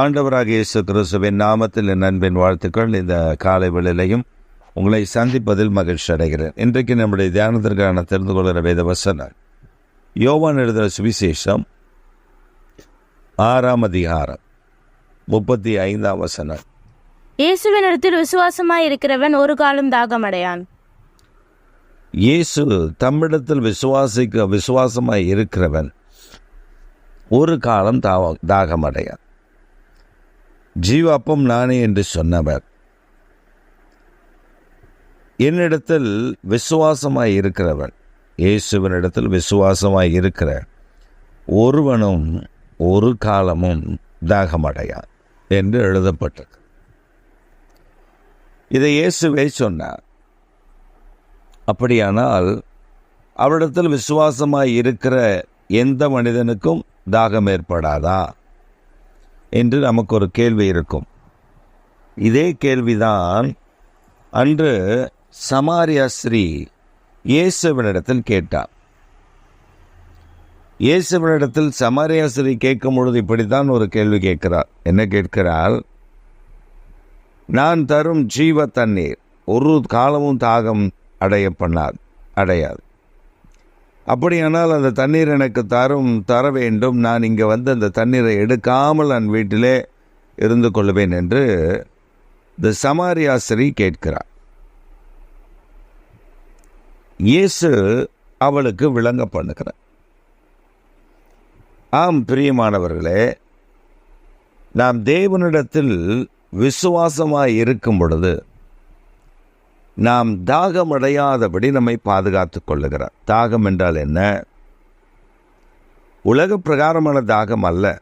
ஆண்டவராக இயேசு கிறிஸ்துவின் நாமத்தில் என் அன்பின் வாழ்த்துக்கள். இந்த காலை வேளையிலையும் உங்களை சந்திப்பதில் மகிழ்ச்சி அடைகிறேன். இன்றைக்கு நம்முடைய தியானத்திற்கான தெரிந்து கொள்கிற வேத வசனம் யோவான் எழுதுகிற சுவிசேஷம் ஆறாம் அதிகாரம் முப்பத்தி ஐந்தாம் வசனம். இயேசுவினிடத்தில் விசுவாசமாய் இருக்கிறவன் ஒரு காலம் தாகமடையான். இயேசு தம்மிடத்தில் விசுவாசிக்க விசுவாசமாய் இருக்கிறவன் ஒரு காலம் தாவ தாகமடையான். ஜீவாப்பம் நானே என்று சொன்னவர். என்னிடத்தில் விசுவாசமாய் இருக்கிறவன் இயேசுவனிடத்தில் விசுவாசமாய் இருக்கிற ஒருவனும் ஒரு காலமும் தாகமடையான் என்று எழுதப்பட்டிருக்கு. இதை இயேசுவே சொன்னார். அப்படியானால் அவரிடத்தில் விசுவாசமாய் இருக்கிற எந்த மனிதனுக்கும் தாகம் ஏற்படாதா? என்று நமக்கு ஒரு கேள்வி இருக்கும். இதே கேள்விதான் அன்று சமாரியா ஸ்ரீ இயேசுவனிடத்தில் கேட்டார். இயேசுவனிடத்தில் சமாரியா ஸ்ரீ கேட்கும் பொழுது இப்படித்தான் ஒரு கேள்வி கேட்கிறார். என்ன கேட்கிறார்? நான் தரும் ஜீவ தண்ணீர் ஒரு காலமும் தாகம் அடைய பண்ணாது அடையாது. அப்படியானால் அந்த தண்ணீர் எனக்கு தரும் தர வேண்டும். நான் இங்கே வந்து அந்த தண்ணீரை எடுக்காமல் நான் வீட்டிலே இருந்து கொள்வேன் என்று இந்த சமாரியாசிரி கேட்கிறார். இயேசு அவளுக்கு விளங்க பண்ணுகிறார். ஆம் பிரியமானவர்களே நாம் தேவனிடத்தில் விசுவாசமாக இருக்கும் பொழுது நாம் தாகம் அடையாதபடி நம்மை பாதுகாத்து கொள்ளுகிறார். தாகம் என்றால் என்ன? உலக பிரகாரமான தாகம் அல்ல.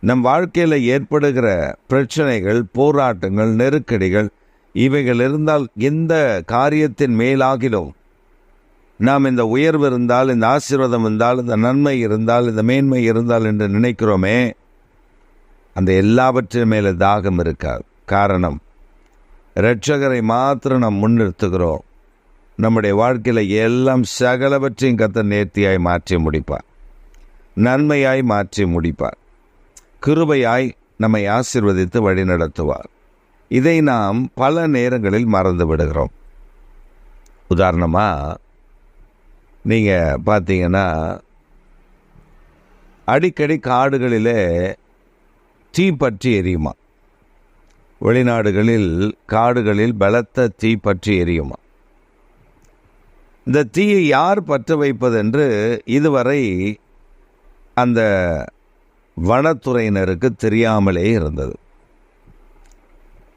நம் வாழ்க்கையில் ஏற்படுகிற பிரச்சனைகள் போராட்டங்கள் நெருக்கடிகள் இவைகள் இருந்தால் எந்த காரியத்தின் மேலாகிலும் நாம் இந்த உயர்வு இருந்தால் இந்த ஆசீர்வாதம் இருந்தால் இந்த நன்மை இருந்தால் இந்த மேன்மை இருந்தால் என்று நினைக்கிறோமே அந்த எல்லாவற்றின் மேலே தாகம் இருக்காது. காரணம் இரட்சகரை மாத்திரம் நாம் முன்னிறுத்துகிறோம். நம்முடைய வாழ்க்கையில் எல்லாம் சகலவற்றையும் கத்த நேர்த்தியாய் மாற்றி முடிப்பார். நன்மையாய் மாற்றி முடிப்பார். கிருபையாய் நம்மை ஆசிர்வதித்து வழிநடத்துவார் இதை நாம் பல நேரங்களில் மறந்து விடுகிறோம். உதாரணமாக நீங்கள் பார்த்தீங்கன்னா அடிக்கடி காடுகளிலே தீ பற்றி எரியுமா? வெளிநாடுகளில் காடுகளில் பலத்த தீ பற்றி எரியுமா? இந்த தீயை யார் பற்ற வைப்பதென்று இதுவரை அந்த வனத்துறையினருக்கு தெரியாமலே இருந்தது.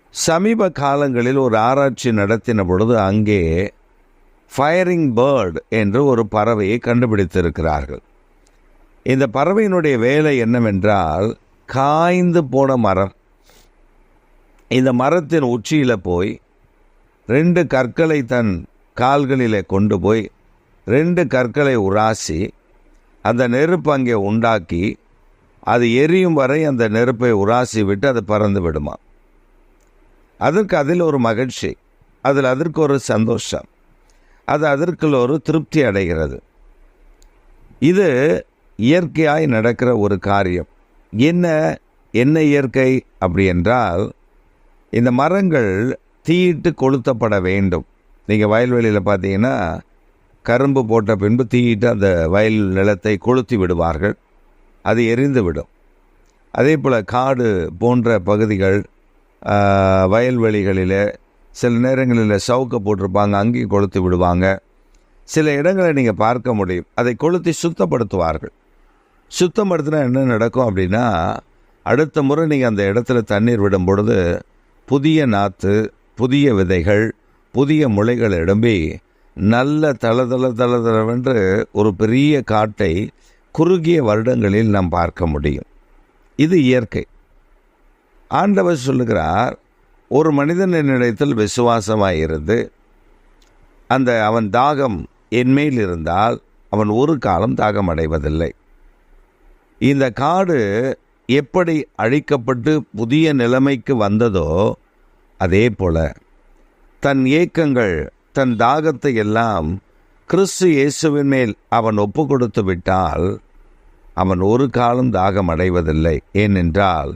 சமீப காலங்களில் ஒரு ஆராய்ச்சி நடத்தின பொழுது அங்கே ஃபயரிங் பேர்டு என்று ஒரு பறவையை கண்டுபிடித்திருக்கிறார்கள். இந்த பறவையினுடைய வேலை என்னவென்றால் காய்ந்து போன மரம். இந்த மரத்தின் உச்சியில் போய் ரெண்டு கற்களை தன் கால்களிலே கொண்டு போய் ரெண்டு கற்களை உராசி அந்த நெருப்பு அங்கே உண்டாக்கி அது எரியும் வரை அந்த நெருப்பை உராசி விட்டு அது பறந்து விடுமா? அதற்கு அதில் ஒரு மகிழ்ச்சி. அதில் அதற்கு ஒரு சந்தோஷம். அது அதற்குள் ஒரு திருப்தி அடைகிறது. இது இயற்கையாய் நடக்கிற ஒரு காரியம். என்ன என்ன இயற்கை அப்படி என்றால் இந்த மரங்கள் தீயிட்டு கொளுத்தப்பட வேண்டும். நீங்கள் வயல்வெளியில் பார்த்தீங்கன்னா கரும்பு போட்ட பின்பு தீயிட்டு அந்த வயல் நிலத்தை கொளுத்தி விடுவார்கள். அது எரிந்து விடும். அதே போல் காடு போன்ற பகுதிகள் வயல்வெளிகளில் சில நேரங்களில் சவுக்கை போட்டிருப்பாங்க அங்கேயும் கொளுத்தி விடுவாங்க. சில இடங்களை நீங்கள் பார்க்க முடியும். அதை கொளுத்தி சுத்தப்படுத்துவார்கள். சுத்தப்படுத்தினா என்ன நடக்கும் அப்படின்னா அடுத்த முறை நீங்கள் அந்த இடத்துல தண்ணீர் விடும் பொழுது புதிய நாற்று புதிய விதைகள் புதிய முளைகள் எழும்பி நல்ல தளதள தளதளவென்று ஒரு பெரிய காட்டை குறுகிய வருடங்களில் நாம் பார்க்க முடியும். இது இயற்கை. ஆண்டவர் சொல்லுகிறார் ஒரு மனிதன் என்னிடத்தில் விசுவாசமாக இருந்து அந்த அவன் தாகம் என்மேல் இருந்தால் அவன் ஒரு காலம் தாகம் அடைவதில்லை இந்த காடு எப்படி அழிக்கப்பட்டு புதிய நிலைமைக்கு வந்ததோ அதே போல தன் ஏக்கங்கள் தன் தாகத்தை எல்லாம் கிறிஸ்து இயேசுவின் மேல் அவன் ஒப்பு கொடுத்து விட்டால் அவன் ஒரு காலம் தாகம் அடைவதில்லை. ஏனென்றால்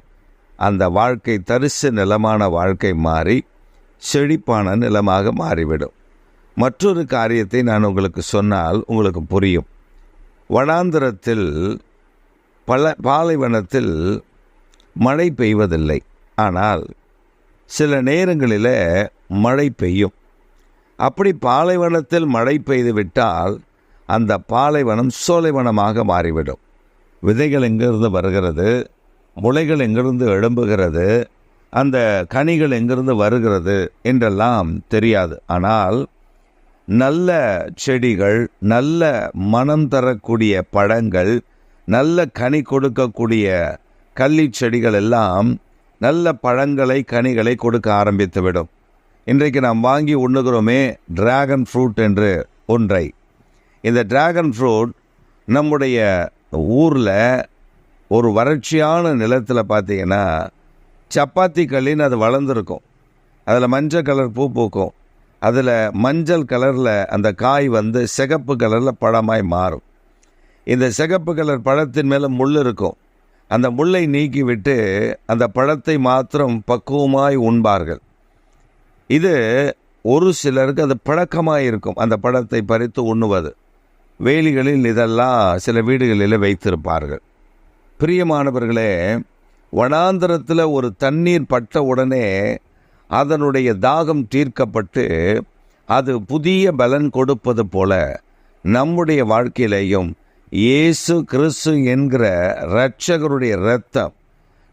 அந்த வாழ்க்கை தரிசு நிலமான வாழ்க்கை மாறி செழிப்பான நிலமாக மாறிவிடும். மற்றொரு காரியத்தை நான் உங்களுக்கு சொன்னால் உங்களுக்கு புரியும். வனாந்திரத்தில் பல பாலைவனத்தில் மழை பெய்வதில்லை. ஆனால் சில நேரங்களில் மழை பெய்யும். அப்படி பாலைவனத்தில் மழை பெய்து விட்டால் அந்த பாலைவனம் சோலைவனமாக மாறிவிடும். விதைகள் எங்கிருந்து வருகிறது? முளைகள் எங்கிருந்து எழும்புகிறது? அந்த கனிகள் எங்கிருந்து வருகிறது? என்றெல்லாம் தெரியாது. ஆனால் நல்ல செடிகள் நல்ல மனம் தரக்கூடிய பழங்கள் நல்ல கனி கொடுக்கக்கூடிய கள்ளி செடிகள் எல்லாம் நல்ல பழங்களை கனிகளை கொடுக்க ஆரம்பித்துவிடும். இன்றைக்கு நாம் வாங்கி உண்ணுகிறோமே டிராகன் ஃப்ரூட் என்று ஒன்றை. இந்த டிராகன் ஃப்ரூட் நம்முடைய ஊரில் ஒரு வறட்சியான நிலத்தில் பார்த்தீங்கன்னா சப்பாத்தி கல்லின்னு அது வளர்ந்துருக்கும். அதில் மஞ்சள் கலர் பூ பூக்கும். அதில் மஞ்சள் கலரில் அந்த காய் வந்து சிகப்பு கலரில் பழமாய் மாறும். இந்த சிகப்பு கலர் பழத்தின் மேலே முள் இருக்கும். அந்த முள்ளை நீக்கிவிட்டு அந்த பழத்தை மாத்திரம் பக்குவமாய் உண்பார்கள். இது ஒரு சிலருக்கு அது பழக்கமாக இருக்கும். அந்த பழத்தை பறித்து உண்ணுவது. வேலிகளில் இதெல்லாம் சில வீடுகளில் வைத்திருப்பார்கள். பிரியமானவர்களே வனாந்திரத்தில் ஒரு தண்ணீர் பட்ட உடனே அதனுடைய தாகம் தீர்க்கப்பட்டு அது புதிய பலன் கொடுப்பது போல நம்முடைய வாழ்க்கையிலேயும் இயேசு கிறிஸ்து என்கிற இரட்சகருடைய இரத்தம்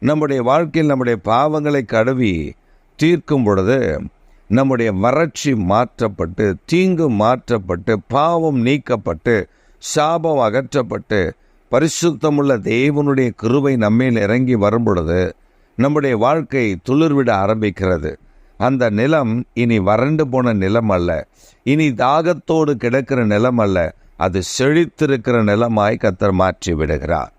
நம்முடைய வாழ்க்கையில் நம்முடைய பாவங்களை கழுவி தீர்க்கும் பொழுது நம்முடைய வறட்சி மாற்றப்பட்டு தீங்கு மாற்றப்பட்டு பாவம் நீக்கப்பட்டு சாபம் அகற்றப்பட்டு பரிசுத்தமுள்ள தேவனுடைய கிருவை நம்மேல் இறங்கி வரும் பொழுது நம்முடைய வாழ்க்கை துளிர்விட ஆரம்பிக்கிறது. அந்த நிலம் இனி வறண்டு போன நிலம் அல்ல. இனி தாகத்தோடு கிடக்கிற நிலம் அல்ல. அது செழித்திருக்கிற நிலமாய் கத்தர் மாற்றி விடுகிறார்.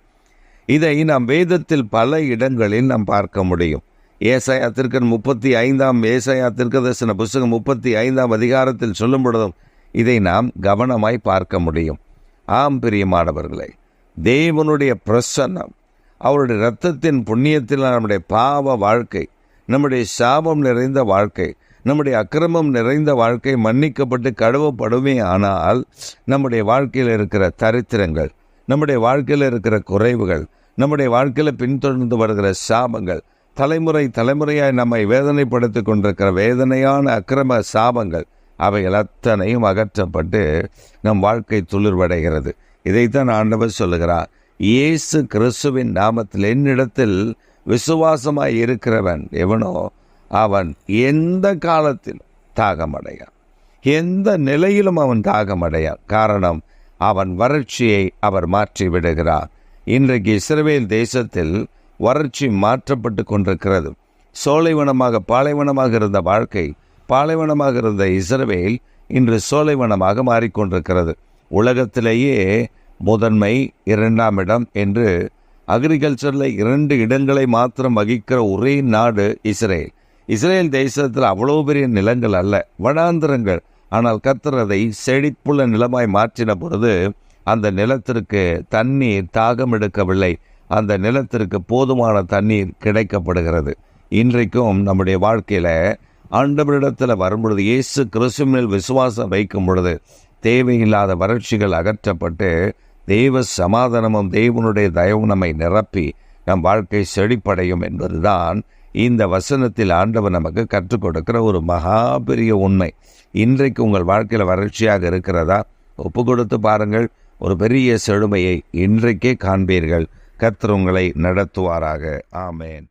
இதை நாம் வேதத்தில் பல இடங்களில் நாம் பார்க்க முடியும். ஏசாயா திருக்கன் முப்பத்தி ஐந்தாம் ஏசாயா திருக்கதர்சன புஸ்தகம் முப்பத்தி ஐந்தாம் அதிகாரத்தில் சொல்லும் பொழுதும் இதை நாம் கவனமாய் பார்க்க முடியும். ஆம் பிரியமானவர்களே தேவனுடைய பிரசன்னம் அவருடைய இரத்தத்தின் புண்ணியத்தில் நம்முடைய பாவ வாழ்க்கை நம்முடைய சாபம் நிறைந்த வாழ்க்கை நம்முடைய அக்கிரமம் நிறைந்த வாழ்க்கை மன்னிக்கப்பட்டு கழுவப்படுமே ஆனால் நம்முடைய வாழ்க்கையில் இருக்கிற தரித்திரங்கள் நம்முடைய வாழ்க்கையில் இருக்கிற குறைவுகள் நம்முடைய வாழ்க்கையில் பின்தொடர்ந்து வருகிற சாபங்கள் தலைமுறை தலைமுறையாய் நம்மை வேதனைப்படுத்தி கொண்டிருக்கிற வேதனையான அக்கிரம சாபங்கள் அவைகள் அத்தனையும் அகற்றப்பட்டு நம் வாழ்க்கை துளிர்வடைகிறது. இதைத்தான் ஆண்டவர் சொல்லுகிறார். இயேசு கிறிஸ்துவின் நாமத்தில் என்னிடத்தில் விசுவாசமாய் இருக்கிறவன் எவனோ அவன் எந்த காலத்திலும் தாகமடையான்? எந்த நிலையிலும் அவன் தாகமடையான்? காரணம் அவன் வறட்சியை அவர் மாற்றி விடுகிறார். இன்றைக்கு இஸ்ரேல் தேசத்தில் வறட்சி மாற்றப்பட்டு கொண்டிருக்கிறது. சோலைவனமாக பாலைவனமாக இருந்த வாழ்க்கை பாலைவனமாக இருந்த இஸ்ரவேல் இன்று சோலைவனமாக மாறிக்கொண்டிருக்கிறது உலகத்திலேயே முதன்மை இரண்டாம் இடம் என்று அக்ரிகல்ச்சரில் இரண்டு இடங்களை மாத்திரம் வகிக்கிற ஒரே நாடு இஸ்ரேல். இஸ்ரேல் தேசத்தில் அவ்வளோ பெரிய நிலங்கள் அல்ல வனாந்திரங்கள். ஆனால் கத்தர் அதை செழிப்புள்ள நிலமாய் மாற்றின பொழுது அந்த நிலத்திற்கு தண்ணீர் தாகம் எடுக்கவில்லை. அந்த நிலத்திற்கு போதுமான தண்ணீர் கிடைக்கப்படுகிறது. இன்றைக்கும் நம்முடைய வாழ்க்கையில் ஆண்டவரிடத்தில் வரும்பொழுது இயேசு கிறிஸ்துவினில் விசுவாசம் வைக்கும் பொழுது தேவையில்லாத வறட்சிகள் அகற்றப்பட்டு தெய்வ சமாதானமும் தேவனுடைய தயவும் நம்மை நிரப்பி நம் வாழ்க்கை செழிப்படையும் என்பதுதான் இந்த வசனத்தில் ஆண்டவர் நமக்கு கற்றுக் கொடுக்கிற ஒரு மகா பெரிய உண்மை. இன்றைக்கு உங்கள் வாழ்க்கையில் வறட்சியாக இருக்கிறதா? ஒப்பு கொடுத்து பாருங்கள். ஒரு பெரிய செழுமையை இன்றைக்கே காண்பீர்கள். கர்த்தர் உங்களை நடத்துவாராக. ஆமேன்.